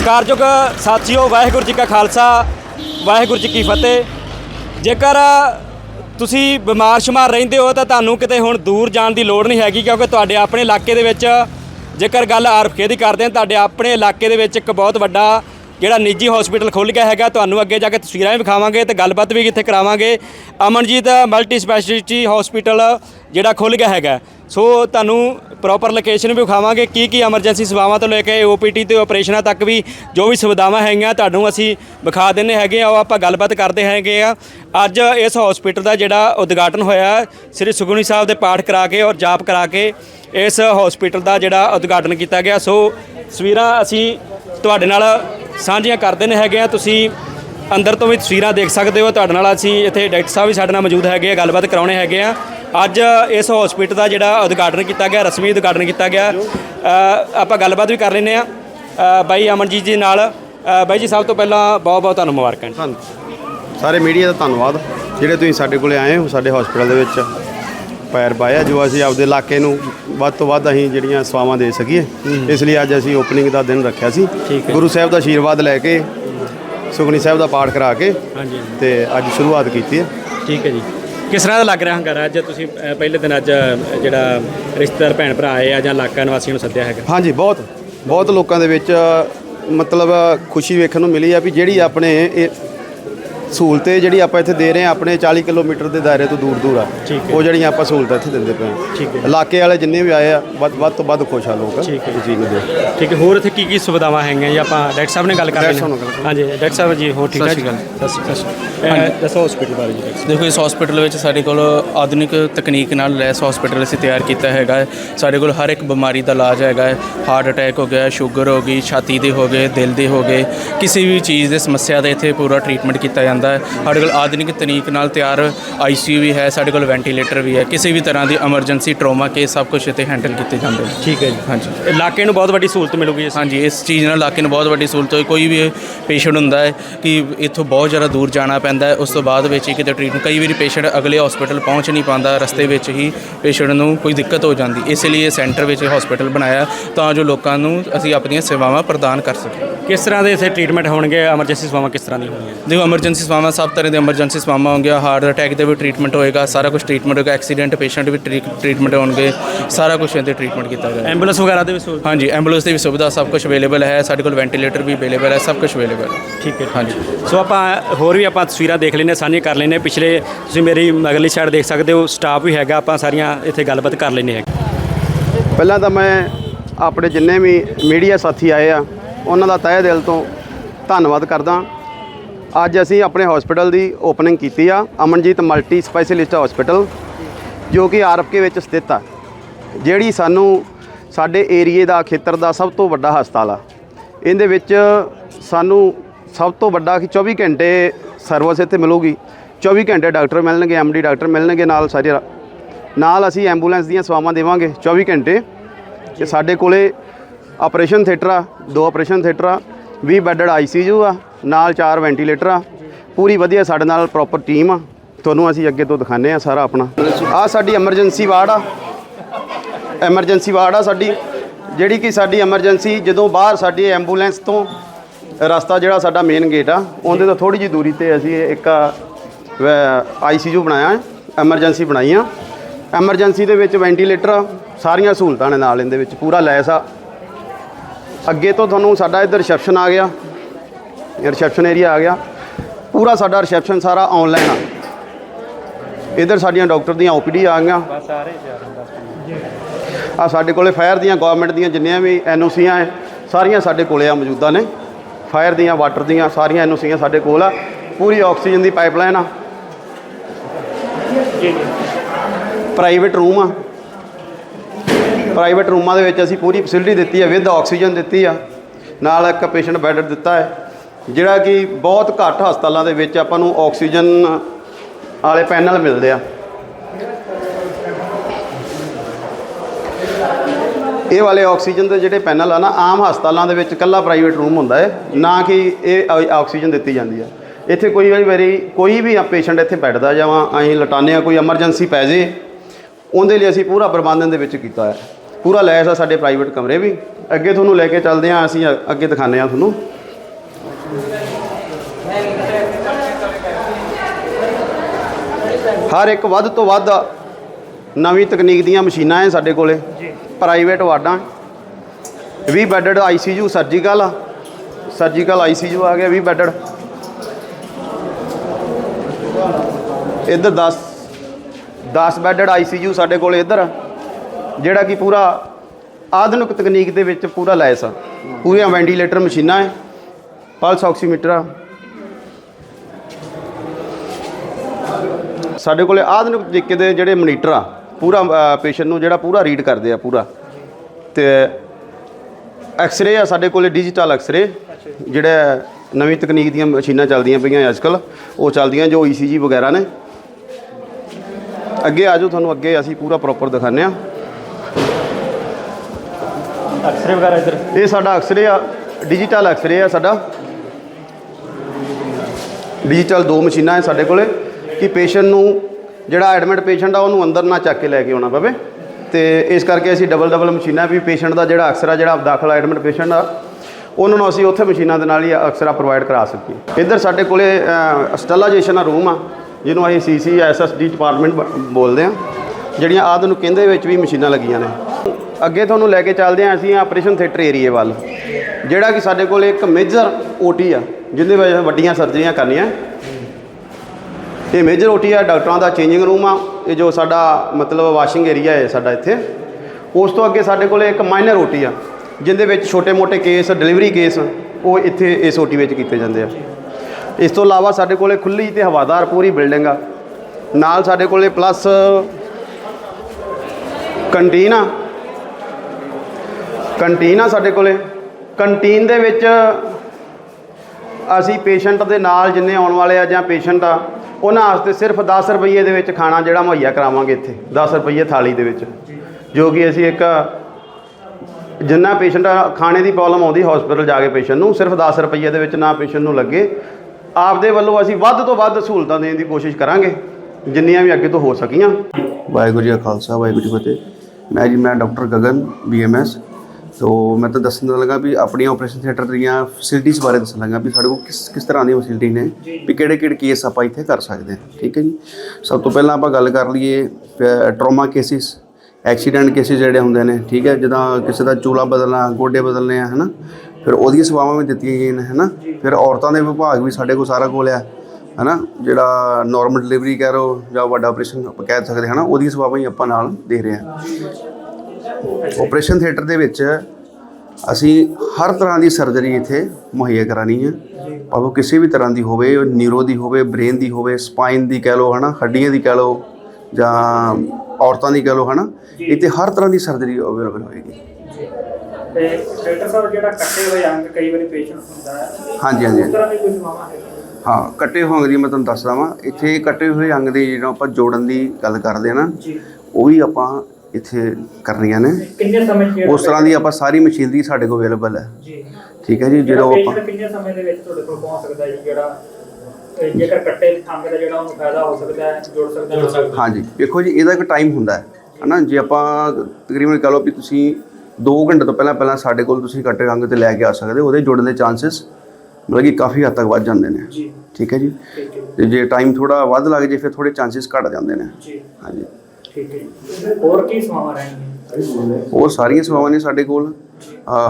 ਸਤਿਕਾਰਯੋਗ ਸਾਥੀਓ, ਵਾਹਿਗੁਰੂ ਜੀ ਕਾ ਖਾਲਸਾ, ਵਾਹਿਗੁਰੂ ਜੀ ਕੀ ਫਤਿਹ। ਜੇਕਰ ਤੁਸੀਂ ਬਿਮਾਰ ਸ਼ਮਾਰ ਰਹਿੰਦੇ ਹੋ ਤਾਂ ਤੁਹਾਨੂੰ ਕਿਤੇ ਹੁਣ ਦੂਰ ਜਾਣ ਦੀ ਲੋੜ ਨਹੀਂ ਹੈਗੀ, ਕਿਉਂਕਿ ਤੁਹਾਡੇ ਆਪਣੇ ਇਲਾਕੇ ਦੇ ਵਿੱਚ ਜੇਕਰ ਗੱਲ ਆਰਫਕੇ ਦੀ ਕਰਦੇ ਹਾਂ, ਤੁਹਾਡੇ ਆਪਣੇ ਇਲਾਕੇ ਦੇ ਵਿੱਚ ਇੱਕ ਬਹੁਤ ਵੱਡਾ ਜਿਹੜਾ ਨਿੱਜੀ ਹਸਪੀਟਲ ਖੁੱਲ ਗਿਆ ਹੈਗਾ। ਤੁਹਾਨੂੰ ਅੱਗੇ ਜਾ ਕੇ ਤਸਵੀਰਾਂ ਵੀ ਵਿਖਾਵਾਂਗੇ ਤੇ ਗੱਲਬਾਤ ਵੀ ਇੱਥੇ ਕਰਾਵਾਂਗੇ। ਅਮਨਜੀਤ ਮਲਟੀ ਸਪੈਸ਼ਲਿਟੀ ਹਸਪੀਟਲ ਜਿਹੜਾ ਖੁੱਲ ਗਿਆ ਹੈਗਾ। ਸੋ ਤੁਹਾਨੂੰ ਪ੍ਰੋਪਰ ਲੋਕੇਸ਼ਨ ਵੀ ਵਿਖਾਵਾਂਗੇ, ਕੀ ਕੀ ਐਮਰਜੈਂਸੀ ਸੇਵਾਵਾਂ ਤੋਂ ਲੈ ਕੇ ਓਪੀਟੀ ਤੇ ਆਪਰੇਸ਼ਨਾਂ ਤੱਕ ਵੀ ਜੋ ਵੀ ਸੁਵਿਧਾਵਾਂ ਹੈਗੀਆਂ ਤੁਹਾਨੂੰ ਅਸੀਂ ਵਿਖਾ ਦਿੰਨੇ ਹੈਗੇ ਆ, ਉਹ ਆਪਾਂ ਗੱਲਬਾਤ ਕਰਦੇ ਹੈਗੇ ਆ। ਅੱਜ ਇਸ ਹਸਪੀਟਲ ਦਾ ਜਿਹੜਾ ਉਦਘਾਟਨ ਹੋਇਆ, ਸ੍ਰੀ ਸੁਖਮਨੀ ਸਾਹਿਬ ਦੇ ਪਾਠ ਕਰਾ ਕੇ ਔਰ ਜਾਪ ਕਰਾ ਕੇ ਇਸ ਹਸਪੀਟਲ ਦਾ ਜਿਹੜਾ ਉਦਘਾਟਨ ਕੀਤਾ ਗਿਆ। ਸੋ ਤਸਵੀਰਾਂ ਅਸੀਂ ਤੁਹਾਡੇ ਨਾਲ ਸਾਂਝੀਆਂ ਕਰਦੇ ਨੇ ਹੈਗੇ ਆ, ਤੁਸੀਂ ਅੰਦਰ ਤੋਂ ਵੀ ਤਸਵੀਰਾਂ ਦੇਖ ਸਕਦੇ ਹੋ। ਤੁਹਾਡੇ ਨਾਲ ਅਸੀਂ ਇੱਥੇ ਡਾਕਟਰ ਸਾਹਿਬ ਵੀ ਸਾਡੇ ਨਾਲ ਮੌਜੂਦ ਹੈਗੇ ਆ ਗੱਲਬਾਤ ਕਰਾਉਣੇ ਹੈਗੇ ਆ। ਅੱਜ ਇਸ ਹਸਪੀਟਲ ਦਾ ਜਿਹੜਾ ਉਦਘਾਟਨ ਕੀਤਾ ਗਿਆ ਰਸਮੀ ਉਦਘਾਟਨ ਕੀਤਾ ਗਿਆ। ਆਪਾਂ ਗੱਲਬਾਤ ਵੀ ਕਰ ਲੈਨੇ ਆ ਬਾਈ ਅਮਨਜੀਤ ਜੀ ਨਾਲ। ਬਾਈ ਜੀ ਸਭ ਤੋਂ ਪਹਿਲਾਂ ਬਹੁਤ ਬਹੁਤ ਤੁਹਾਨੂੰ ਮੁਬਾਰਕਾਂ ਸਾਰੇ ਮੀਡੀਆ ਦਾ ਧੰਨਵਾਦ। ਜਿਹੜੇ ਤੁਸੀਂ ਸਾਡੇ ਕੋਲੇ ਆਏ ਹੋ ਸਾਡੇ ਹਸਪੀਟਲ ਦੇ ਵਿੱਚ ਪੈਰ ਪਾਇਆ ਜੋ ਅਸੀਂ ਆਪਦੇ ਇਲਾਕੇ ਨੂੰ ਵੱਧ ਤੋਂ ਵੱਧ ਅਸੀਂ ਜਿਹੜੀਆਂ ਸੇਵਾਵਾਂ ਦੇ ਸਕੀਏ। ਇਸ ਲਈ ਅੱਜ ਅਸੀਂ ਓਪਨਿੰਗ ਦਾ ਦਿਨ ਰੱਖਿਆ ਸੀ। ਗੁਰੂ ਸਾਹਿਬ ਦਾ ਆਸ਼ੀਰਵਾਦ ਲੈ ਕੇ ਸੁਖਨੀ ਸਾਹਿਬ ਦਾ ਪਾਠ ਕਰਾ ਕੇ ਹਾਂਜੀ। ਤੇ ਅੱਜ ਸ਼ੁਰੂਆਤ ਕੀਤੀ ਹੈ। ਠੀਕ ਹੈ ਜੀ। ਕਿਸ ਤਰ੍ਹਾਂ ਦਾ ਲੱਗ ਰਿਹਾ ਹੰਗਾਰਾ? ਅੱਜ ਤੁਸੀਂ ਅ, ਪਹਿਲੇ ਦਿਨ ਅੱਜ ਅ, ਜਿਹੜਾ ਰਿਸ਼ਤੇਦਾਰ ਭੈਣ ਭਰਾ ਆਏ ਆ ਜਾਂ ਇਲਾਕਾ ਨਿਵਾਸੀਆਂ ਨੂੰ ਸੱਦਿਆ ਹੈਗਾ? ਹਾਂਜੀ ਬਹੁਤ ਬਹੁਤ ਲੋਕਾਂ ਦੇ ਵਿੱਚ ਮਤਲਬ ਖੁਸ਼ੀ ਵੇਖਣ ਨੂੰ ਮਿਲੀ ਆ ਵੀ ਜਿਹੜੀ ਆਪਣੇ ਇਹ ਸਹੂਲਤ ਜਿਹੜੀ ਆਪਾਂ ਇੱਥੇ ਦੇ ਰਹੇ ਹਾਂ ਆਪਣੇ 40 ਕਿਲੋਮੀਟਰ ਦੇ ਦਾਇਰੇ ਤੋਂ ਦੂਰ ਦੂਰ ਆ। ਉਹ ਜਿਹੜੀਆਂ ਆਪਾਂ ਸਹੂਲਤਾਂ ਇੱਥੇ ਦਿੰਦੇ ਪਏ ਹੈ। ਇਲਾਕੇ ਵਾਲੇ ਜਿੰਨੇ ਵੀ ਆਏ ਆ ਵੱਧ ਵੱਧ ਤੋਂ ਵੱਧ ਖੁਸ਼ ਆ ਲੋਕ ਠੀਕ ਹੈ। ਇਸ ਚੀਜ਼ ਨੂੰ ਦੇਖ। ਠੀਕ ਹੈ ਹੋਰ ਇੱਥੇ ਕੀ ਕੀ ਸੁਵਿਧਾਵਾਂ ਹੈਗੀਆਂ ਜੀ ਆਪਾਂ ਡਾਕਟਰ ਸਾਹਿਬ ਨੇ ਗੱਲ ਕਰ ਗੱਲ ਹਾਂਜੀ ਡਾਕਟਰ ਸਾਹਿਬ ਜੀ ਹੋ ਠੀਕ ਹੈ ਸਤਿ ਸ਼੍ਰੀ ਸਤਿ ਸ਼੍ਰੀ ਅਕਾਲ ਦੱਸੋ ਹਸਪੀਟਲ ਬਾਰੇ ਜੀ। ਦੇਖੋ ਇਸ ਹਸਪੀਟਲ ਵਿੱਚ ਸਾਡੇ ਕੋਲ ਆਧੁਨਿਕ ਤਕਨੀਕ ਨਾਲ ਲੈਸ ਹਸਪੀਟਲ ਅਸੀਂ ਤਿਆਰ ਕੀਤਾ ਹੈਗਾ। ਹੈ ਸਾਡੇ ਕੋਲ ਹਰ ਇੱਕ ਬਿਮਾਰੀ ਦਾ ਇਲਾਜ ਹੈਗਾ। ਹੈ ਹਾਰਟ ਅਟੈਕ ਹੋ ਗਿਆ ਸ਼ੂਗਰ ਹੋ ਗਈ ਛਾਤੀ ਦੇ ਹੋ ਗਏ ਦਿਲ ਦੇ ਹੋ ਗਏ। ਕਿਸੇ ਵੀ ਚੀਜ਼ ਦੇ ਸਮੱਸਿਆ ਦਾ ਇੱਥੇ ਪੂਰਾ ਟ੍ਰੀਟਮੈਂਟ ਕੀਤਾ ਜਾਂਦਾ ਹੈ। ਸਾਡੇ ਕੋਲ ਆਧੁਨਿਕ ਤਕਨੀਕ ਨਾਲ ਤਿਆਰ ਆਈਸੀਯੂ ਵੀ ਹੈ ਸਾਡੇ ਕੋਲ ਵੈਂਟੀਲੇਟਰ ਵੀ ਹੈ। ਕਿਸੇ ਵੀ ਤਰ੍ਹਾਂ ਦੀ ਐਮਰਜੈਂਸੀ ਟਰੋਮਾ ਕੇਸ ਸਭ ਕੁਝ ਇੱਥੇ ਹੈਂਡਲ ਕੀਤੇ ਜਾਂਦੇ ਨੇ। ਠੀਕ ਹੈ ਜੀ। ਹਾਂਜੀ। ਇਲਾਕੇ ਨੂੰ ਬਹੁਤ ਵੱਡੀ ਸਹੂਲਤ ਮਿਲੂਗੀ ਇਸ ਹਾਂਜੀ ਇਸ ਚੀਜ਼ ਨਾਲ ਇਲਾਕੇ ਨੂੰ ਬਹੁਤ ਵੱਡੀ ਸਹੂਲਤ ਹੋਈ। ਕੋਈ ਵੀ ਪੇਸ਼ੈਂਟ ਹੁੰਦਾ ਹੈ ਕਿ ਇੱਥੋਂ ਬਹੁਤ ਜ਼ਿਆਦਾ ਦੂਰ ਜਾਣਾ ਪੈਂਦਾ ਉਸ ਤੋਂ ਬਾਅਦ ਵਿੱਚ ਹੀ ਕਿਤੇ ਟ੍ਰੀਟਮੈਂਟ ਕਈ ਵਾਰੀ ਪੇਸ਼ੈਂਟ ਅਗਲੇ ਹਸਪੀਟਲ ਪਹੁੰਚ ਨਹੀਂ ਪਾਉਂਦਾ। ਰਸਤੇ ਵਿੱਚ ਹੀ ਪੇਸ਼ੈਂਟ ਨੂੰ ਕੋਈ ਦਿੱਕਤ ਹੋ ਜਾਂਦੀ। ਇਸ ਲਈ ਇਹ ਸੈਂਟਰ ਵਿੱਚ ਹਸਪੀਟਲ ਬਣਾਇਆ ਤਾਂ ਜੋ ਲੋਕਾਂ ਨੂੰ ਅਸੀਂ ਆਪਣੀਆਂ ਸੇਵਾਵਾਂ ਪ੍ਰਦਾਨ ਕਰ ਸਕੀਏ। ਕਿਸ ਤਰ੍ਹਾਂ ਦੇ ਇੱਥੇ ਟ੍ਰੀਟਮੈਂਟ ਹੋਣਗੇ? ਐਮਰਜੈਂਸੀ ਸੇਵਾਵਾਂ ਕਿਸ ਤਰ੍ਹਾਂ ਦੀਆਂ ਹੋਣਗੀਆਂ? ਦੇਖੋ ਐਮਰਜੈਂਸੀ ਸੇਵਾਵਾਂ ਸਭ ਤਰ੍ਹਾਂ ਦੇ ਐਮਰਜੈਂਸੀ ਸੇਵਾਵਾਂ ਹੋਣਗੀਆਂ। ਹਾਰਟ ਅਟੈਕ ਦੇ ਵੀ ਟ੍ਰੀਟਮੈਂਟ ਹੋਏਗਾ ਸਾਰਾ ਕੁਝ ਟ੍ਰੀਟਮੈਂਟ ਹੋਏਗਾ। ਐਕਸੀਡੈਂਟ ਪੇਸ਼ੈਂਟ ਵੀ ਟ੍ਰੀਟਮੈਂਟ ਹੋਣਗੇ। ਸਾਰਾ ਕੁਝ ਇਹਦੇ ਟ੍ਰੀਟਮੈਂਟ ਕੀਤਾ ਜਾਏਗਾ। ਐਂਬੂਲੈਂਸ ਵਗੈਰਾ ਦੇ ਵੀ ਹਾਂਜੀ ਐਂਬੂਲੈਂਸ ਦੀ ਵੀ ਸੁਵਿਧਾ ਸਭ ਕੁਝ ਅਵੇਲੇਬਲ ਹੈ। ਸਾਡੇ ਕੋਲ ਵੈਂਟੀਲੇਟਰ ਵੀ ਅਵੇਲੇਬਲ ਹੈ ਸਭ ਕੁਝ ਅਵੇਲੇਬਲ ਹੈ। ਠੀਕ ਹੈ ਹਾਂਜੀ। ਸੋ ਆਪਾਂ ਹੋਰ ਵੀ ਆਪਾਂ ਤਸਵੀਰਾਂ ਦੇਖ ਲੈਨੇ ਸਾਂਝੀਆਂ ਕਰ ਲੈਨੇ ਪਿਛਲੇ ਤੁਸੀਂ ਮੇਰੀ ਅਗਲੀ ਸਾਈਡ ਦੇਖ ਸਕਦੇ ਹੋ ਸਟਾਫ ਵੀ ਹੈਗਾ, ਆਪਾਂ ਸਾਰੀਆਂ ਇੱਥੇ ਗੱਲਬਾਤ ਕਰ ਲੈਨੇ ਹੈਗੇ। ਪਹਿਲਾਂ ਤਾਂ ਮੈਂ ਆਪਣੇ ਜਿੰਨੇ ਵੀ ਮੀਡੀਆ ਸਾਥੀ ਆਏ ਆ, ਉਹਨਾਂ ਦਾ ਤਹਿ ਦਿਲ ਤੋਂ ਧੰਨਵਾਦ ਕਰਦਾ। ਅੱਜ ਅਸੀਂ ਆਪਣੇ ਹਸਪੀਟਲ ਦੀ ਓਪਨਿੰਗ ਕੀਤੀ ਆ, ਅਮਨਜੀਤ ਮਲਟੀ ਸਪੈਸ਼ਲਿਸਟ ਹਸਪੀਟਲ ਜੋ ਕਿ ਆਰਫਕੇ ਵਿੱਚ ਸਥਿਤ ਆ, ਜਿਹੜੀ ਸਾਨੂੰ ਸਾਡੇ ਏਰੀਏ ਦਾ ਖੇਤਰ ਦਾ ਸਭ ਤੋਂ ਵੱਡਾ ਹਸਪਤਾਲ ਆ। ਇਹਦੇ ਵਿੱਚ ਸਾਨੂੰ ਸਭ ਤੋਂ ਵੱਡਾ ਕਿ 24 ਘੰਟੇ ਸਰਵਿਸ ਇੱਥੇ ਮਿਲੂਗੀ। 24 ਘੰਟੇ ਡਾਕਟਰ ਮਿਲਣਗੇ ਐਮਡੀ ਡਾਕਟਰ ਮਿਲਣਗੇ ਨਾਲ ਸਾਰੇ ਨਾਲ ਅਸੀਂ ਐਂਬੂਲੈਂਸ ਦੀਆਂ ਸੇਵਾਵਾਂ ਦੇਵਾਂਗੇ 24 ਘੰਟੇ। ਤੇ ਸਾਡੇ ਕੋਲੇ ਆਪਰੇਸ਼ਨ ਥੀਏਟਰ ਆ, ਦੋ ਆਪਰੇਸ਼ਨ ਥੀਏਟਰ ਆ 20 ਬੈੱਡਡ ਆਈਸੀਯੂ ਆ, ਨਾਲ ਚਾਰ ਵੈਂਟੀਲੇਟਰ ਆ। ਪੂਰੀ ਵਧੀਆ ਸਾਡੇ ਨਾਲ ਪ੍ਰੋਪਰ ਟੀਮ ਆ। ਤੁਹਾਨੂੰ ਅਸੀਂ ਅੱਗੇ ਤੋਂ ਦਿਖਾਣੇ ਆ ਸਾਰਾ ਆਪਣਾ। ਆ ਸਾਡੀ ਐਮਰਜੈਂਸੀ ਵਾਰਡ ਆ। ਐਮਰਜੈਂਸੀ ਵਾਰਡ ਆ ਸਾਡੀ। ਜਿਹੜੀ ਕਿ ਸਾਡੀ ਐਮਰਜੈਂਸੀ ਜਦੋਂ ਬਾਹਰ ਸਾਡੀ ਐਂਬੂਲੈਂਸ ਤੋਂ ਰਸਤਾ ਜਿਹੜਾ ਸਾਡਾ ਮੇਨ ਗੇਟ ਆ, ਉਹਦੇ ਤੋਂ ਥੋੜੀ ਜਿਹੀ ਦੂਰੀ ਤੇ ਅਸੀਂ ਇੱਕ ਆਈਸੀਯੂ ਬਣਾਇਆ ਐਮਰਜੈਂਸੀ ਬਣਾਈ ਆ। ਐਮਰਜੈਂਸੀ ਦੇ ਵਿੱਚ ਵੈਂਟੀਲੇਟਰ ਸਾਰੀਆਂ ਸਹੂਲਤਾਂ ਨੇ ਨਾਲ ਇਹਦੇ ਵਿੱਚ, ਪੂਰਾ ਲੈਸ ਆ। ਅੱਗੇ ਤੋਂ ਤੁਹਾਨੂੰ ਸਾਡਾ ਇੱਧਰ ਰਿਸੈਪਸ਼ਨ ਆ ਗਿਆ ਰਿਸੈਪਸ਼ਨ ਏਰੀਆ ਆ ਗਿਆ। ਪੂਰਾ ਸਾਡਾ ਰਿਸੈਪਸ਼ਨ ਸਾਰਾ ਆਨਲਾਈਨ ਆ। ਇੱਧਰ ਸਾਡੀਆਂ ਡਾਕਟਰ ਦੀਆਂ ਓਪੀਡੀ ਆ ਗਈਆਂ। ਆ ਸਾਡੇ ਕੋਲੇ ਫਾਇਰ ਦੀਆਂ ਗਵਰਨਮੈਂਟ ਦੀਆਂ ਜਿੰਨੀਆਂ ਵੀ ਐਨਓਸੀਆਂ ਹੈ ਸਾਰੀਆਂ ਸਾਡੇ ਕੋਲੇ ਆ, ਮੌਜੂਦਾ ਨੇ। ਫਾਇਰ ਦੀਆਂ, ਵਾਟਰ ਦੀਆਂ, ਸਾਰੀਆਂ ਐਨਓਸੀਆਂ ਸਾਡੇ ਕੋਲ। ਆ ਪੂਰੀ ਆਕਸੀਜਨ ਦੀ ਪਾਈਪਲਾਈਨ ਆ। ਪ੍ਰਾਈਵੇਟ ਰੂਮ ਆ। ਪ੍ਰਾਈਵੇਟ ਰੂਮਾਂ ਦੇ ਵਿੱਚ ਅਸੀਂ ਪੂਰੀ ਫੈਸਿਲਿਟੀ ਦਿੱਤੀ ਹੈ ਵਿਦ ਆਕਸੀਜਨ ਦਿੱਤੀ ਆ। ਨਾਲ ਇੱਕ ਪੇਸ਼ੈਂਟ ਬੈੱਡ ਦਿੱਤਾ ਹੈ। ਜਿਹੜਾ ਕਿ ਬਹੁਤ ਘੱਟ ਹਸਪਤਾਲਾਂ ਦੇ ਵਿੱਚ ਆਪਾਂ ਨੂੰ ਆਕਸੀਜਨ ਵਾਲੇ ਪੈਨਲ ਮਿਲਦੇ ਆ। ਇਹ ਵਾਲੇ ਆਕਸੀਜਨ ਦੇ ਜਿਹੜੇ ਪੈਨਲ ਆ ਨਾ, ਆਮ ਹਸਪਤਾਲਾਂ ਦੇ ਵਿੱਚ ਇਕੱਲਾ ਪ੍ਰਾਈਵੇਟ ਰੂਮ ਹੁੰਦਾ ਹੈ, ਨਾ ਕਿ ਇਹ ਆਕਸੀਜਨ ਦਿੱਤੀ ਜਾਂਦੀ ਹੈ। ਇੱਥੇ ਕੋਈ ਵਾਰੀ ਵਾਰੀ, ਕੋਈ ਵੀ ਪੇਸ਼ੈਂਟ ਇੱਥੇ ਬੈਠਦਾ ਜਾਵਾਂ ਅਸੀਂ ਲਟਾਉਂਦੇ ਆ ਕੋਈ ਐਮਰਜੈਂਸੀ ਪੈ ਜੇ, ਉਹਦੇ ਲਈ ਅਸੀਂ ਪੂਰਾ ਪ੍ਰਬੰਧਨ ਦੇ ਵਿੱਚ ਕੀਤਾ ਹੈ ਪੂਰਾ ਲੈਸ ਆ ਸਾਡੇ ਪ੍ਰਾਈਵੇਟ ਕਮਰੇ ਵੀ। ਅੱਗੇ ਤੁਹਾਨੂੰ ਲੈ ਕੇ ਚੱਲਦੇ ਹਾਂ, ਅਸੀਂ ਅੱਗੇ ਦਿਖਾਉਂਦੇ ਹਾਂ ਤੁਹਾਨੂੰ। ਹਰ ਇੱਕ ਵੱਧ ਤੋਂ ਵੱਧ ਨਵੀਂ ਤਕਨੀਕ ਦੀਆਂ ਮਸ਼ੀਨਾਂ ਹੈ ਸਾਡੇ ਕੋਲੇ। ਪ੍ਰਾਈਵੇਟ ਵਾਰਡਾਂ 20 ਬੈੱਡਡ ਆਈਸੀਯੂ ਸਰਜੀਕਲ ਆ। ਸਰਜੀਕਲ ਆਈਸੀਯੂ ਆ ਗਿਆ 20 ਬੈੱਡਡ ਇੱਧਰ 10 10 ਬੈੱਡਡ ਆਈਸੀਯੂ ਸਾਡੇ ਕੋਲ ਇੱਧਰ ਆ, ਜਿਹੜਾ ਕਿ ਪੂਰਾ ਆਧੁਨਿਕ ਤਕਨੀਕ ਦੇ ਵਿੱਚ ਪੂਰਾ ਲੈਸ ਆ। ਪੂਰੀਆਂ ਵੈਂਟੀਲੇਟਰ ਮਸ਼ੀਨਾਂ ਹੈ ਪਲਸ ਆਕਸੀਮੀਟਰ ਆ। ਸਾਡੇ ਕੋਲੇ ਆਧੁਨਿਕ ਤਰੀਕੇ ਦੇ ਜਿਹੜੇ ਮੋਨੀਟਰ ਆ ਪੂਰਾ ਪੇਸ਼ੈਂਟ ਨੂੰ ਜਿਹੜਾ ਪੂਰਾ ਰੀਡ ਕਰਦੇ ਆ ਪੂਰਾ। ਤੇ ਐਕਸ-ਰੇ ਆ ਸਾਡੇ ਕੋਲੇ ਡਿਜੀਟਲ ਐਕਸ-ਰੇ ਜਿਹੜਾ ਨਵੀਂ ਤਕਨੀਕ ਦੀਆਂ ਮਸ਼ੀਨਾਂ ਚੱਲਦੀਆਂ ਪਈਆਂ ਅੱਜਕੱਲ ਉਹ ਚੱਲਦੀਆਂ ਜੋ ਈਸੀਜੀ ਵਗੈਰਾ ਨੇ। ਅੱਗੇ ਆਜੋ ਤੁਹਾਨੂੰ ਅੱਗੇ ਅਸੀਂ ਪੂਰਾ ਪ੍ਰੋਪਰ ਦਿਖਾਉਂਦੇ ਆ ਐਕਸਰੇ ਵਗੈਰਾ ਇੱਧਰ? ਇਹ ਸਾਡਾ ਐਕਸ-ਰੇ ਆ ਡਿਜੀਟਲ ਐਕਸ-ਰੇ ਆ ਸਾਡਾ। ਡਿਜੀਟਲ ਦੋ ਮਸ਼ੀਨਾਂ ਹੈ ਸਾਡੇ ਕੋਲੇ ਕਿ ਪੇਸ਼ੈਂਟ ਨੂੰ ਜਿਹੜਾ ਐਡਮਿਟ ਪੇਸ਼ੈਂਟ ਆ, ਉਹਨੂੰ ਅੰਦਰ ਨਾ ਚੱਕ ਕੇ ਲੈ ਕੇ ਆਉਣਾ ਪਵੇ। ਤੇ ਇਸ ਕਰਕੇ ਅਸੀਂ ਡਬਲ ਡਬਲ ਮਸ਼ੀਨਾਂ ਵੀ ਪੇਸ਼ੈਂਟ ਦਾ ਜਿਹੜਾ ਅਕਸਰ ਆ, ਜਿਹੜਾ ਦਾਖਲ ਐਡਮਿਟ ਪੇਸ਼ੈਂਟ ਆ, ਉਹਨਾਂ ਨੂੰ ਅਸੀਂ ਉੱਥੇ ਮਸ਼ੀਨਾਂ ਦੇ ਨਾਲ ਹੀ ਅਕਸਰਾ ਪ੍ਰੋਵਾਈਡ ਕਰਾ ਸਕੀਏ। ਇੱਧਰ ਸਾਡੇ ਕੋਲੇ ਸਟਲਾਈਜੇਸ਼ਨ ਦਾ ਰੂਮ ਆ, ਜਿਹਨੂੰ ਅਸੀਂ ਸੀਸੀ ਐਸਐਸਡੀ ਡਿਪਾਰਟਮੈਂਟ ਬੋਲਦੇ ਆ, ਜਿਹੜੀਆਂ ਆਧੁਨਿਕ ਕਹਿੰਦੇ ਵਿੱਚ ਵੀ ਮਸ਼ੀਨਾਂ ਲੱਗੀਆਂ ਨੇ। ਅੱਗੇ ਤੁਹਾਨੂੰ ਲੈ ਕੇ ਚੱਲਦੇ ਹਾਂ ਅਸੀਂ ਆਪਰੇਸ਼ਨ ਥੀਏਟਰ ਏਰੀਏ ਵੱਲ। ਜਿਹੜਾ ਕਿ ਸਾਡੇ ਕੋਲ ਇੱਕ ਮੇਜਰ ਓਟੀ ਆ, ਜਿਹਦੇ ਵਿੱਚ ਵੱਡੀਆਂ ਸਰਜਰੀਆਂ ਕਰਨੀਆਂ। ਇਹ ਮੇਜਰ ਓਟੀ ਆ ਡਾਕਟਰਾਂ ਦਾ ਚੇਂਜਿੰਗ ਰੂਮ ਆ, ਇਹ ਜੋ ਸਾਡਾ ਮਤਲਬ ਵਾਸ਼ਿੰਗ ਏਰੀਆ ਹੈ ਸਾਡਾ ਇੱਥੇ। ਉਸ ਤੋਂ ਅੱਗੇ ਸਾਡੇ ਕੋਲ ਇੱਕ ਮਾਈਨਰ ਓਟੀ ਆ ਜਿਹਦੇ ਵਿੱਚ ਛੋਟੇ-ਮੋਟੇ ਕੇਸ ਡਿਲੀਵਰੀ ਕੇਸ ਉਹ ਇੱਥੇ ਇਸ ਓਟੀ ਵਿੱਚ ਕੀਤੇ ਜਾਂਦੇ ਆ। ਇਸ ਤੋਂ ਇਲਾਵਾ ਸਾਡੇ ਕੋਲੇ ਖੁੱਲੀ ਤੇ ਹਵਾਦਾਰ ਪੂਰੀ ਬਿਲਡਿੰਗ ਆ। ਨਾਲ ਸਾਡੇ ਕੋਲੇ ਪਲੱਸ ਕੰਟੀਨ ਆ। ਕੰਟੀਨ ਆ ਸਾਡੇ ਕੋਲੇ। ਕੰਟੀਨ ਦੇ ਵਿੱਚ ਅਸੀਂ ਪੇਸ਼ੈਂਟ ਦੇ ਨਾਲ ਜਿੰਨੇ ਆਉਣ ਵਾਲੇ ਆ ਜਾਂ ਪੇਸ਼ੈਂਟ ਆ ਉਹਨਾਂ ਵਾਸਤੇ ਸਿਰਫ 10 ਰੁਪਏ ਦੇ ਵਿੱਚ ਖਾਣਾ ਜਿਹੜਾ ਮੁਹੱਈਆ ਕਰਾਵਾਂਗੇ ਇੱਥੇ 10 ਰੁਪਏ ਥਾਲੀ ਦੇ ਵਿੱਚ। ਜੋ ਕਿ ਅਸੀਂ ਇੱਕ ਜਿੰਨਾ ਪੇਸ਼ੈਂਟ ਖਾਣੇ ਦੀ ਪ੍ਰੋਬਲਮ ਆਉਂਦੀ ਹਸਪੀਟਲ ਜਾ ਕੇ ਪੇਸ਼ੈਂਟ ਨੂੰ, ਸਿਰਫ 10 ਰੁਪਏ ਦੇ ਵਿੱਚ ਨਾ ਪੇਸ਼ੈਂਟ ਨੂੰ ਲੱਗੇ। ਆਪਦੇ ਵੱਲੋਂ ਅਸੀਂ ਵੱਧ ਤੋਂ ਵੱਧ ਸਹੂਲਤਾਂ ਦੇਣ ਦੀ ਕੋਸ਼ਿਸ਼ ਕਰਾਂਗੇ, ਜਿੰਨੀਆਂ ਵੀ ਅੱਗੇ ਤੋਂ ਹੋ ਸਕੀਆਂ। ਵਾਹਿਗੁਰੂ ਜੀ ਕਾ ਖਾਲਸਾ, ਵਾਹਿਗੁਰੂ ਜੀ ਫਤਿਹ। ਮੈਂ ਜੀ, ਮੈਂ ਡਾਕਟਰ ਗਗਨ ਬੀਐਮਐਸ ਤੋ ਮੈਂ ਤਾਂ ਦੱਸਣ ਲੱਗਾ ਵੀ ਆਪਣੀਆਂ ਆਪਰੇਸ਼ਨ ਥੀਏਟਰ ਦੀਆਂ ਫੈਸਿਲਿਟੀਜ਼ ਬਾਰੇ ਦੱਸਣ ਲੱਗਾ ਵੀ ਸਾਡੇ ਕੋਲ ਕਿਸ ਕਿਸ ਤਰ੍ਹਾਂ ਦੀਆਂ ਫੈਸਿਲਿਟੀ ਨੇ, ਵੀ ਕਿਹੜੇ ਕਿਹੜੇ ਕੇਸ ਆਪਾਂ ਇੱਥੇ ਕਰ ਸਕਦੇ ਹਾਂ। ਠੀਕ ਹੈ ਜੀ? ਸਭ ਤੋਂ ਪਹਿਲਾਂ ਆਪਾਂ ਗੱਲ ਕਰ ਲਈਏ ਟਰੋਮਾ ਕੇਸਿਸ ਐਕਸੀਡੈਂਟ ਕੇਸਿਸ ਜਿਹੜੇ ਹੁੰਦੇ ਨੇ, ਠੀਕ ਹੈ? ਜਿੱਦਾਂ ਕਿਸੇ ਦਾ ਚੂਲਾ ਬਦਲਣਾ, ਗੋਡੇ ਬਦਲਣੇ ਆ, ਹਨਾ? ਫਿਰ ਉਹਦੀਆਂ ਸੇਵਾਵਾਂ ਵੀ ਦਿੱਤੀਆਂ ਗਈਆਂ ਨੇ, ਹਨਾ? ਫਿਰ ਔਰਤਾਂ ਦੇ ਵਿਭਾਗ ਵੀ ਸਾਡੇ ਕੋਲ ਸਾਰਾ ਕੋਲ ਆ, ਹਨਾ? ਜਿਹੜਾ ਨਾਰਮਲ ਡਿਲੀਵਰੀ ਕਹਿ ਰੋ ਜਾਂ ਵੱਡਾ ਆਪਰੇਸ਼ਨ ਆਪਾਂ ਕਹਿ ਸਕਦੇ ਹਨਾ? ਉਹਦੀ ਸੇਵਾਵਾਂ ਹੀ ਆਪਾਂ ਨਾਲ ਦੇ ਰਹੇ ਹਾਂ। ਆਪਰੇਸ਼ਨ ਥੀਏਟਰ ਦੇ ਵਿੱਚ ਅਸੀਂ ਹਰ ਤਰ੍ਹਾਂ ਦੀ ਸਰਜਰੀ ਇੱਥੇ ਮੁਹੱਈਆ ਕਰਾਣੀ ਹੈ। ਭਾਵੇਂ ਕਿਸੇ ਵੀ ਤਰ੍ਹਾਂ ਦੀ ਹੋਵੇ ਨਿਊਰੋ ਦੀ ਹੋਵੇ ਬ੍ਰੇਨ ਦੀ ਹੋਵੇ ਸਪਾਈਨ ਦੀ ਕਹਿ ਲਓ ਹਨਾ ਹੱਡੀਆਂ ਦੀ ਕਹਿ ਲਓ ਜਾਂ ਔਰਤਾਂ ਦੀ ਕਹਿ ਲਓ ਹਨਾ ਇੱਥੇ ਹਰ ਤਰ੍ਹਾਂ ਦੀ ਸਰਜਰੀ ਅਵੇਲੇਬਲ ਹੋਏਗੀ। ਤੇ ਡਾਕਟਰ ਸਾਹਿਬ ਜਿਹੜਾ ਕੱਟੇ ਹੋਏ ਅੰਗ ਕਈ ਵਾਰੀ ਪੇਸ਼ੈਂਟ ਹੁੰਦਾ ਹੈ ਹਾਂਜੀ ਹਾਂਜੀ। ਉਸ ਤਰ੍ਹਾਂ ਦੀ ਕੋਈ ਸੇਵਾਵਾਂ ਹੈ ਹਾਂ ਕੱਟੇ ਹੋਏ ਅੰਗ ਦੀ ਮੈਂ ਤੁਹਾਨੂੰ ਦੱਸਦਾ ਵਾਂ। ਇੱਥੇ ਕੱਟੇ ਹੋਏ ਅੰਗ ਦੇ ਜਿਹੜਾ ਆਪਾਂ ਜੋੜਨ ਦੀ ਗੱਲ ਕਰਦੇ ਆ ਨਾ ਜੀ। ਉਹ ਵੀ ਆਪਾਂ ਇੱਥੇ ਕਰਨੀਆਂ ਨੇ। ਕਿੰਨੇ ਸਮੇਂ ਚ ਉਸ ਤਰ੍ਹਾਂ ਦੀ ਆਪਾਂ ਸਾਰੀ ਮਸ਼ੀਨਰੀ ਸਾਡੇ ਕੋਲ ਅਵੇਲੇਬਲ ਹੈ। ਜੀ। ਠੀਕ ਹੈ ਜੀ ਜਿਹੜਾ ਜਦੋਂ ਆਪਾਂ ਕਿੰਨੇ ਸਮੇਂ ਦੇ ਵਿੱਚ ਤੁਹਾਡੇ ਕੋਲ ਪਹੁੰਚ ਸਕਦਾ ਜੀ? ਜਿਹੜਾ ਜੇਕਰ ਕੱਟੇ ਅੰਗ ਦਾ ਜਿਹੜਾ ਉਹਨੂੰ ਫਾਇਦਾ ਹੋ ਸਕਦਾ ਹੈ ਜੁੜ ਸਕਦਾ ਹੈ। ਹਾਂਜੀ ਦੇਖੋ ਜੀ ਇਹਦਾ ਇੱਕ ਟਾਈਮ ਹੁੰਦਾ ਹੈ। ਹਨਾ ਜੇ ਆਪਾਂ ਤਕਰੀਬਨ ਕਹ ਲਓ ਵੀ ਤੁਸੀਂ 2 ਘੰਟੇ ਤੋਂ ਪਹਿਲਾਂ ਪਹਿਲਾਂ ਸਾਡੇ ਕੋਲ ਤੁਸੀਂ ਕੱਟੇ ਅੰਗ ਤੇ ਲੈ ਕੇ ਆ ਸਕਦੇ ਹੋ ਉਹਦੇ ਜੁੜਨ ਦੇ ਚਾਂਸਸ ਮਤਲਬ ਕਿ ਕਾਫੀ ਹੱਦ ਤੱਕ ਵੱਧ ਜਾਂਦੇ ਨੇ। ਜੀ। ਠੀਕ ਹੈ ਜੀ। ਤੇ ਜੇ ਟਾਈਮ ਥੋੜਾ ਵੱਧ ਲੱਗ ਜੇ ਫਿਰ ਥੋੜੇ ਚਾਂਸਸ ਘਟ ਜਾਂਦੇ ਨੇ। ਜੀ। ਹਾਂਜੀ ਠੀਕ ਹੈ ਹੋਰ ਕੀ ਸੇਵਾਵਾਂ ਰਹਿਣਗੀਆਂ? ਹੋਰ ਸਾਰੀਆਂ ਸੇਵਾਵਾਂ ਨੇ ਸਾਡੇ ਕੋਲ।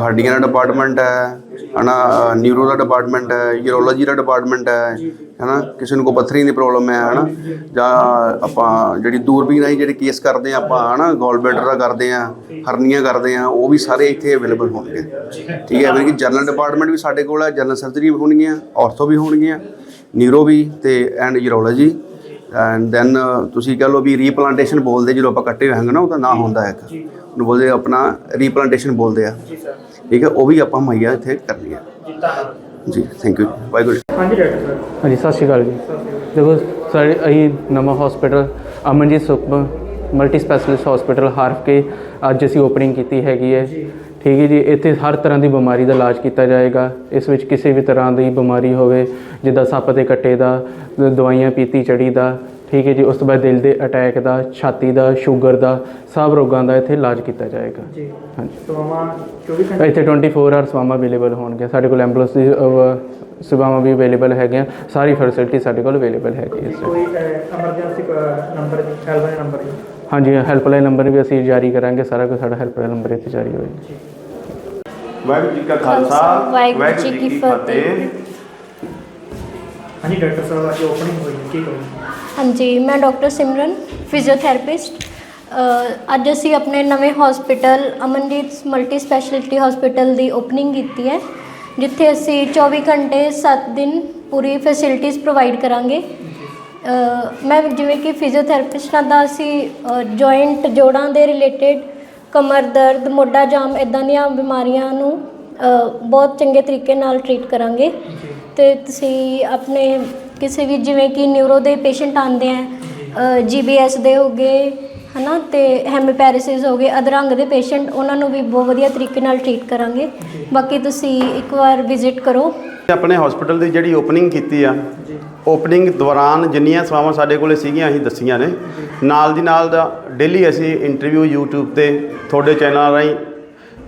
ਹੱਡੀਆਂ ਦਾ ਡਿਪਾਰਟਮੈਂਟ ਹੈ, ਹਨਾ ਨਿਊਰੋ ਦਾ ਡਿਪਾਰਟਮੈਂਟ ਹੈ ਯੂਰੋਲੋਜੀ ਦਾ ਡਿਪਾਰਟਮੈਂਟ ਹੈ, ਹਨਾ, ਕਿਸੇ ਨੂੰ ਕੋਈ ਪੱਥਰੀ ਦੀ ਪ੍ਰੋਬਲਮ ਹੈ, ਹਨਾ, ਜਾਂ ਆਪਾਂ ਜਿਹੜੀ ਦੂਰਬੀਨ ਰਾਹੀਂ ਜਿਹੜੇ ਕੇਸ ਕਰਦੇ ਆ ਆਪਾਂ, ਹਨਾ ਗੋਲ ਬੈਡਰ ਦਾ ਕਰਦੇ ਆ ਹਰਨੀਆਂ ਕਰਦੇ ਆ ਉਹ ਵੀ ਸਾਰੇ ਇੱਥੇ ਅਵੇਲੇਬਲ ਹੋਣਗੇ। ਠੀਕ ਹੈ ਕਿ ਜਨਰਲ ਡਿਪਾਰਟਮੈਂਟ ਵੀ ਸਾਡੇ ਕੋਲ ਹੈ ਜਨਰਲ ਸਰਜਰੀ ਵੀ ਹੋਣਗੀਆਂ ਆਰਥੋ ਵੀ ਹੋਣਗੀਆਂ ਨਿਊਰੋ ਵੀ ਤੇ ਐਂਡ ਯੂਰੋਲੋਜੀ ਐਂਡ ਦੈਨ ਤੁਸੀਂ ਕਹ ਲਓ ਵੀ ਰੀਪਲਾਂਟੇਸ਼ਨ ਬੋਲਦੇ ਜਦੋਂ ਆਪਾਂ ਕੱਟੇ ਹੋਏ ਹਾਂਗੇ ਨਾ ਉਹਦਾ ਨਾਂ ਹੁੰਦਾ ਹੈ ਇੱਕ ਉਹਨੂੰ ਬੋਲਦੇ ਆਪਣਾ ਰੀਪਲਾਂਟੇਸ਼ਨ ਬੋਲਦੇ ਆ। ਜੀ ਸਰ। ਠੀਕ ਹੈ ਉਹ ਵੀ ਆਪਾਂ ਮੁਹੱਈਆ ਇੱਥੇ ਕਰਨੀ ਹੈ। ਜੀ ਧੰਨਵਾਦ। ਜੀ ਥੈਂਕ ਯੂ ਵਾਹਿਗੁਰੂ ਜੀ। ਹਾਂਜੀ ਡਾਕਟਰ ਸਾਹਿਬ। ਹਾਂਜੀ ਸਤਿ ਸ਼੍ਰੀ ਅਕਾਲ ਜੀ। ਦੇਖੋ ਸਾਡੇ ਅਸੀਂ ਨਵਾਂ hospital Amanjit Sukham multi specialist hospital ਹਾਰਫ ਕੇ ਅੱਜ ਅਸੀਂ ਓਪਨਿੰਗ ਕੀਤੀ ਹੈਗੀ ਹੈ। ਠੀਕ ਹੈ ਜੀ ਇੱਥੇ ਹਰ ਤਰ੍ਹਾਂ ਦੀ ਬਿਮਾਰੀ ਦਾ ਇਲਾਜ ਕੀਤਾ ਜਾਏਗਾ। ਇਸ ਵਿੱਚ ਕਿਸੇ ਵੀ ਤਰ੍ਹਾਂ ਦੀ ਬਿਮਾਰੀ ਹੋਵੇ ਜਿੱਦਾਂ ਸੱਪ ਦੇ ਕੱਟੇ ਦਾ ਦਵਾਈਆਂ ਪੀਤੀ ਚੜੀ ਦਾ ਠੀਕ ਹੈ ਜੀ ਉਸ ਤੋਂ ਬਾਅਦ ਦਿਲ ਦੇ ਅਟੈਕ ਦਾ ਛਾਤੀ ਦਾ ਸ਼ੂਗਰ ਦਾ ਸਭ ਰੋਗਾਂ ਦਾ ਇੱਥੇ ਇਲਾਜ ਕੀਤਾ ਜਾਏਗਾ। ਜੀ। ਹਾਂਜੀ। ਸੇਵਾਵਾਂ 24 ਘੰਟੇ? ਇੱਥੇ 24 ਆਵਰ ਸੇਵਾਵਾਂ ਅਵੇਲੇਬਲ ਹੋਣਗੇ ਸਾਡੇ ਕੋਲ ਐਂਬੂਲੈਂਸ ਦੀ ਸੇਵਾਵਾਂ ਵੀ ਅਵੇਲੇਬਲ ਹੈਗੀਆਂ। ਸਾਰੀ ਫੈਸਿਲਿਟੀ ਸਾਡੇ ਕੋਲ ਅਵੇਲੇਬਲ ਹੈਗੀ ਹੈ ਕੋਈ ਐਮਰਜੈਂਸੀ ਨੰਬਰ ਹੈਲਪਲਾਈਨ ਨੰਬਰ ਜੀ ਹਾਂਜੀ ਹੈਲਪਲਾਈਨ ਨੰਬਰ ਵੀ ਅਸੀਂ ਜਾਰੀ ਕਰਾਂਗੇ ਸਾਰਾ ਕੁਝ ਸਾਡਾ ਹੈਲਪਲਾਈਨ ਨੰਬਰ ਇੱਥੇ ਜਾਰੀ ਹੋਏਗਾ। ਵਾਹਿਗੁਰੂ ਜੀ ਕਾ ਖਾਲਸਾ, ਵਾਹਿਗੁਰੂ ਜੀ ਕੀ ਫਤਿਹ। ਹਾਂਜੀ ਡਾਕਟਰ ਸਾਹਿਬ ਅੱਜ ਓਪਨਿੰਗ ਹੋਈ ਹੈ ਕੀ ਕਹੋਗੇ ਹਾਂਜੀ ਮੈਂ ਡਾਕਟਰ ਸਿਮਰਨ ਫਿਜ਼ੀਓਥੈਰੇਪਿਸਟ ਅ, ਅੱਜ ਅਸੀਂ ਆਪਣੇ ਨਵੇਂ hospital Amanjit multi speciality hospital ਦੀ ਓਪਨਿੰਗ ਕੀਤੀ ਹੈ ਜਿੱਥੇ ਅਸੀਂ 24 ਘੰਟੇ 7 ਦਿਨ ਪੂਰੀ ਫੈਸਿਲਿਟੀਜ਼ ਪ੍ਰੋਵਾਈਡ ਕਰਾਂਗੇ। ਅ, ਮੈਂ ਜਿਵੇਂ ਕਿ ਫਿਜ਼ੀਓਥੈਰੇਪਿਸਟਾਂ ਦਾ ਅਸੀਂ ਜੁਆਇੰਟ ਜੋੜਾਂ ਦੇ ਰਿਲੇਟਡ ਕਮਰ ਦਰਦ, ਮੋਢਾ ਜਾਮ ਇਦਾਂ ਦੀਆਂ ਬਿਮਾਰੀਆਂ ਨੂੰ ਬਹੁਤ ਚੰਗੇ ਤਰੀਕੇ ਨਾਲ ਟਰੀਟ ਕਰਾਂਗੇ। ਤੇ ਤੁਸੀਂ ਆਪਣੇ ਕਿਸੇ ਵੀ ਜਿਵੇਂ ਕਿ ਨਿਊਰੋ ਦੇ ਪੇਸ਼ੈਂਟ ਆਉਂਦੇ ਆ ਜੀਬੀਐਸ ਦੇ ਹੋ ਗਏ, ਹਨਾ, ਤੇ ਹੈਮੀਪੈਰਿਸਿਸ ਹੋ ਗਏ, ਅਧਰੰਗ ਦੇ ਪੇਸ਼ੈਂਟ ਉਹਨਾਂ ਨੂੰ ਵੀ ਬਹੁਤ ਵਧੀਆ ਤਰੀਕੇ ਨਾਲ ਟਰੀਟ ਕਰਾਂਗੇ। ਬਾਕੀ ਤੁਸੀਂ ਇੱਕ ਵਾਰ ਵਿਜ਼ਿਟ ਕਰੋ। ਆਪਣੇ ਹਸਪੀਟਲ ਦੀ ਜਿਹੜੀ ਓਪਨਿੰਗ ਕੀਤੀ ਆ ਓਪਨਿੰਗ ਦੌਰਾਨ ਜਿੰਨੀਆਂ ਸੇਵਾਵਾਂ ਸਾਡੇ ਕੋਲੇ ਸੀਗੀਆਂ ਅਸੀਂ ਦੱਸੀਆਂ ਨੇ। ਨਾਲ ਦੀ ਨਾਲ ਦਾ ਡੇਲੀ ਅਸੀਂ ਇੰਟਰਵਿਊ YouTube ਤੇ ਤੁਹਾਡੇ ਚੈਨਲ ਰਾਹੀਂ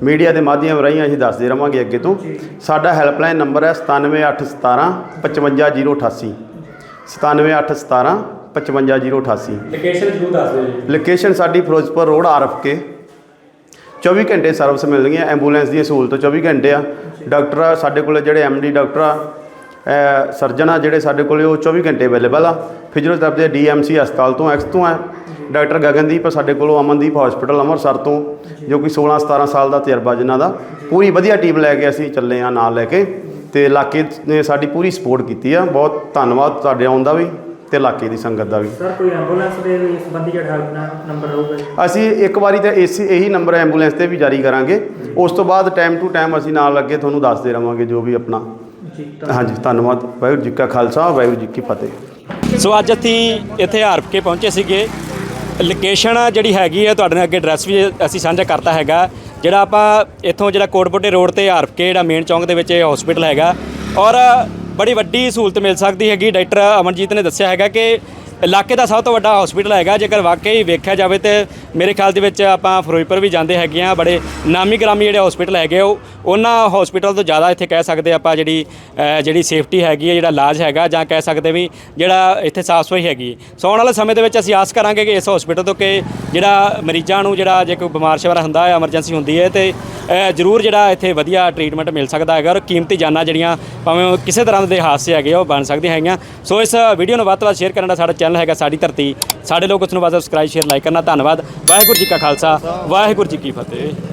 ਮੀਡੀਆ ਦੇ ਮਾਧਿਅਮ ਰਾਹੀਂ ਅਸੀਂ ਦੱਸਦੇ ਰਵਾਂਗੇ ਅੱਗੇ ਤੋਂ। ਸਾਡਾ ਹੈਲਪਲਾਈਨ ਨੰਬਰ ਹੈ 97817 55088 97817 55088 ਲੋਕੇਸ਼ਨ ਜ਼ਰੂਰ ਦੱਸ ਦਿਓ ਜੀ। ਲੋਕੇਸ਼ਨ ਸਾਡੀ ਫਿਰੋਜ਼ਪੁਰ ਰੋਡ ਆਰਐਫਕੇ 24 ਘੰਟੇ ਸਰਵਿਸ ਮਿਲਦੀਆਂ, ਐਂਬੂਲੈਂਸ ਦੀ ਸਹੂਲਤ 24 ਘੰਟੇ ਆ। ਡਾਕਟਰ ਆ, ਸਾਡੇ ਕੋਲ ਜਿਹੜੇ ਐਮਡੀ ਡਾਕਟਰ ਆ ਸਰਜਨ ਆ ਜਿਹੜੇ ਸਾਡੇ ਕੋਲੇ, ਉਹ 24 ਘੰਟੇ ਅਵੇਲੇਬਲ ਆ। ਫਿਜ਼ੀਓਥੈਰੇਪੀ ਦੇ ਡੀਐਮਸੀ ਹਸਪਤਾਲ ਤੋਂ, ਐਕਸ ਤੋਂ ਆ ਡਾਕਟਰ ਗਗਨਦੀਪ ਸਾਡੇ ਕੋਲੋਂ ਅਮਨਦੀਪ ਹਸਪੀਟਲ ਅੰਮ੍ਰਿਤਸਰ ਤੋਂ, ਜੋ ਕਿ 16 17 ਸਾਲ ਦਾ ਤਜਰਬਾ ਜਿਨ੍ਹਾਂ ਦਾ। ਪੂਰੀ ਵਧੀਆ ਟੀਮ ਲੈ ਕੇ ਅਸੀਂ ਚੱਲੇ ਆ ਨਾਲ ਲੈ ਕੇ। ਤੇ ਇਲਾਕੇ ਨੇ ਸਾਡੀ ਪੂਰੀ ਸਪੋਰਟ ਕੀਤੀ ਆ। ਬਹੁਤ ਧੰਨਵਾਦ, ਤੁਹਾਡੇ ਆਉਣ ਦਾ ਵੀ। ਤੇ ਇਲਾਕੇ ਦੀ ਸੰਗਤ ਦਾ ਵੀ। ਸਰ ਕੋਈ ਐਂਬੂਲੈਂਸ ਦੇ ਸੰਬੰਧੀ ਜਿਹੜਾ ਹੈਲਪਲਾਈਨ ਨੰਬਰ ਜੀ ਅਸੀਂ ਇੱਕ ਵਾਰੀ ਤਾਂ ਇਸੇ ਇਹੀ ਨੰਬਰ ਐਂਬੂਲੈਂਸ ਤੇ ਵੀ ਜਾਰੀ ਕਰਾਂਗੇ। ਉਸ ਤੋਂ ਬਾਅਦ ਟਾਈਮ ਟੂ ਟਾਈਮ ਅਸੀਂ ਨਾਲ ਅੱਗੇ ਤੁਹਾਨੂੰ ਦੱਸਦੇ ਰਵਾਂਗੇ ਜੋ ਵੀ ਆਪਣਾ। ਜੀ ਹਾਂਜੀ ਧੰਨਵਾਦ। ਵਾਹਿਗੁਰੂ ਜੀ ਕਾ ਖਾਲਸਾ ਵਾਹਿਗੁਰੂ ਜੀ ਕੀ ਫਤਿਹ। ਸੋ ਅੱਜ ਅਸੀਂ ਇੱਥੇ ਹਾਰਪ ਕੇ ਪਹੁੰਚੇ ਸੀਗੇ। ਲੋਕੇਸ਼ਨ ਜਿਹੜੀ ਹੈਗੀ ਹੈ ਤੁਹਾਡੇ ਨਾਲ ਅੱਗੇ ਐਡਰੈਸ ਵੀ ਅਸੀਂ ਸਾਂਝਾ ਕਰਤਾ ਹੈਗਾ। ਜਿਹੜਾ ਆਪਾਂ ਇੱਥੋਂ ਜਿਹੜਾ ਕੋਟਪੋਟੇ ਰੋਡ ਤੇ ਹਾਰਪ ਕੇ ਜਿਹੜਾ ਮੇਨ ਚੌਂਕ ਦੇ ਵਿੱਚ ਇਹ ਹਸਪੀਟਲ ਹੈਗਾ। ਔਰ ਬੜੀ ਵੱਡੀ ਸਹੂਲਤ ਮਿਲ ਸਕਦੀ ਹੈਗੀ। ਡਾਕਟਰ ਅਮਨਜੀਤ ਨੇ ਦੱਸਿਆ ਹੈਗਾ ਕਿ ਇਲਾਕੇ ਦਾ ਸਭ ਤੋਂ ਵੱਡਾ ਹਸਪੀਟਲ ਹੈਗਾ। ਜੇਕਰ ਵਾਕਈ ਵੇਖਿਆ ਜਾਵੇ ਤੇ ਮੇਰੇ ਖਿਆਲ ਦੇ ਵਿੱਚ ਆਪਾਂ ਫਿਰੋਜ਼ਪੁਰ ਵੀ ਜਾਂਦੇ ਹੈਗੇ ਆ ਬੜੇ ਨਾਮੀ ਗ੍ਰਾਮੀ ਜਿਹੜੇ ਹਸਪੀਟਲ ਹੈਗੇ ਉਹ ਉਹਨਾਂ ਹਸਪੀਟਲ ਤੋਂ ਜ਼ਿਆਦਾ ਇੱਥੇ ਕਹਿ ਸਕਦੇ ਆਪਾਂ ਜਿਹੜੀ ਜਿਹੜੀ ਸੇਫਟੀ ਹੈਗੀ ਹੈ ਜਿਹੜਾ ਇਲਾਜ ਹੈਗਾ, ਜਾਂ ਕਹਿ ਸਕਦੇ ਵੀ ਜਿਹੜਾ ਇੱਥੇ ਸਾਫ਼ ਸਫ਼ਾਈ ਹੈਗੀ। ਸੋ ਆਉਣ ਵਾਲੇ ਸਮੇਂ ਦੇ ਵਿੱਚ ਅਸੀਂ ਆਸ ਕਰਾਂਗੇ ਕਿ ਇਸ ਹਸਪੀਟਲ ਤੋਂ ਕਿ ਜਿਹੜਾ ਮਰੀਜ਼ਾਂ ਨੂੰ ਜਿਹੜਾ ਜੇ ਕੋਈ ਬਿਮਾਰ ਸ਼ਵਰ ਹੁੰਦਾ ਹੈ ਐਮਰਜੈਂਸੀ ਹੁੰਦੀ ਹੈ, ਤੇ ਜ਼ਰੂਰ ਜਿਹੜਾ ਇੱਥੇ ਵਧੀਆ ਟ੍ਰੀਟਮੈਂਟ ਮਿਲ ਸਕਦਾ ਹੈਗਾ ਔਰ ਕੀਮਤੀ ਜਾਨਾਂ ਜਿਹੜੀਆਂ ਭਾਵੇਂ ਉਹ ਕਿਸੇ ਤਰ੍ਹਾਂ ਦੇ ਹਾਦਸੇ ਹੈਗੇ ਆ, ਉਹ ਬਣ ਸਕਦੀਆਂ ਹੈਗੀਆਂ। ਸੋ ਇਸ ਵੀਡੀਓ ਨੂੰ ਵੱਧ ਤੋਂ ਵੱਧ ਸ਼ੇਅਰ ਕਰਨ ਦਾ ਸਾਡਾ ਚੈਨਲ ਹੈਗਾ ਸਾਡੀ ਧਰਤੀ। ਸਾਡੇ ਲੋਕ ਉਸ ਨੂੰ ਵੱਧ ਸਬਸਕ੍ਰਾਈਬ ਸ਼ੇਅਰ ਲਾਈਕ ਕਰਨਾ। ਧੰਨਵਾਦ। ਵਾਹਿਗੁਰੂ ਜੀ ਕਾ ਖਾਲਸਾ। ਵਾਹਿਗੁਰੂ ਜੀ ਕੀ ਫਤਿਹ।